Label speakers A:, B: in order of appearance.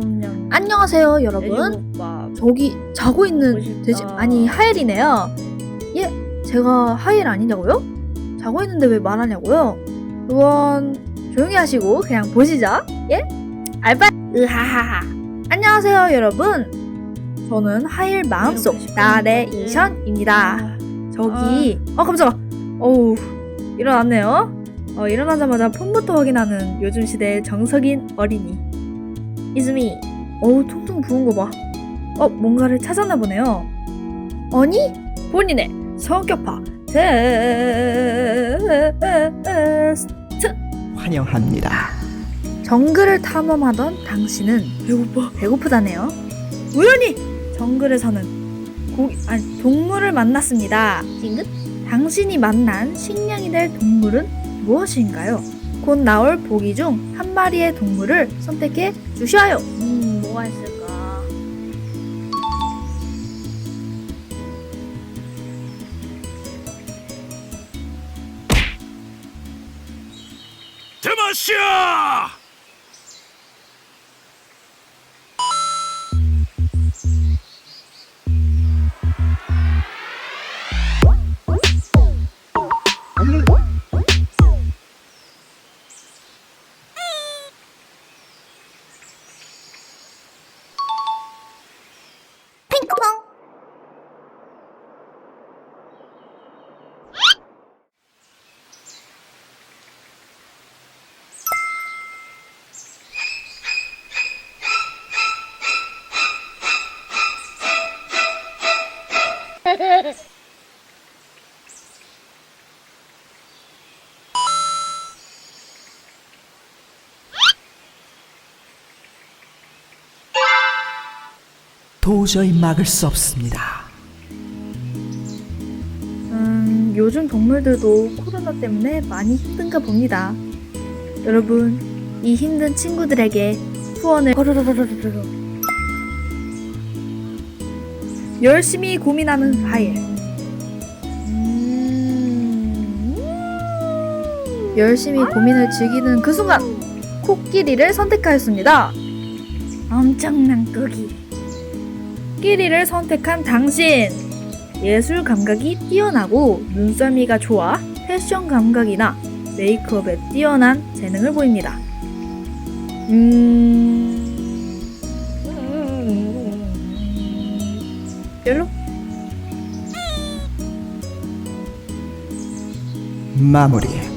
A: 냠냠.
B: 안녕하세요 여러분. 저기 자고 있는. 돼지 아니 하엘이네요 예? 제가 하엘 아니냐고요? 자고 있는데 왜 말하냐고요? 그건 조용히 하시고 그냥 보시죠 예? 알바 으하하하 안녕하세요 여러분 저는 하엘 마음속
A: 이렇게
B: 나래
A: 싶은 거지.
B: 이션입니다
A: 아,
B: 저기 어 깜짝아 어우 일어났네요 어, 일어나자마자 폰부터 확인하는 요즘 시대의 정석인 어린이 이즈미 어우 퉁퉁 부은 거 봐. 어 뭔가를 찾았나 보네요. 아니 본인의 성격파 테스트.
C: 환영합니다.
B: 정글을 탐험하던 당신은 배고파. 배고프다네요. 우연히 정글에서는 고기 아니 동물을 만났습니다. 당신이 만난 식량이 될 동물은 무엇인가요? 곧 나올 보기 중 한 마리의 동물을 선택해 주셔요.
A: 음, 뭐가 있을까?
D: 드마시아!
C: 도저히 막을 수 없습니다.
B: 음, 요즘 동물들도 코로나 때문에 많이 힘든가 봅니다. 여러분, 이 힘든 친구들에게 후원을 열심히 고민하는. 음. 열심히 고민을 즐기는 그 순간 코끼리를 선택하였습니다. 엄청난 끄기. 끼리를 선택한 당신. 예술 감각이 뛰어나고 눈썰미가 좋아 패션 감각이나 메이크업에 뛰어난 재능을 보입니다. 음. 별로?
C: 마무리.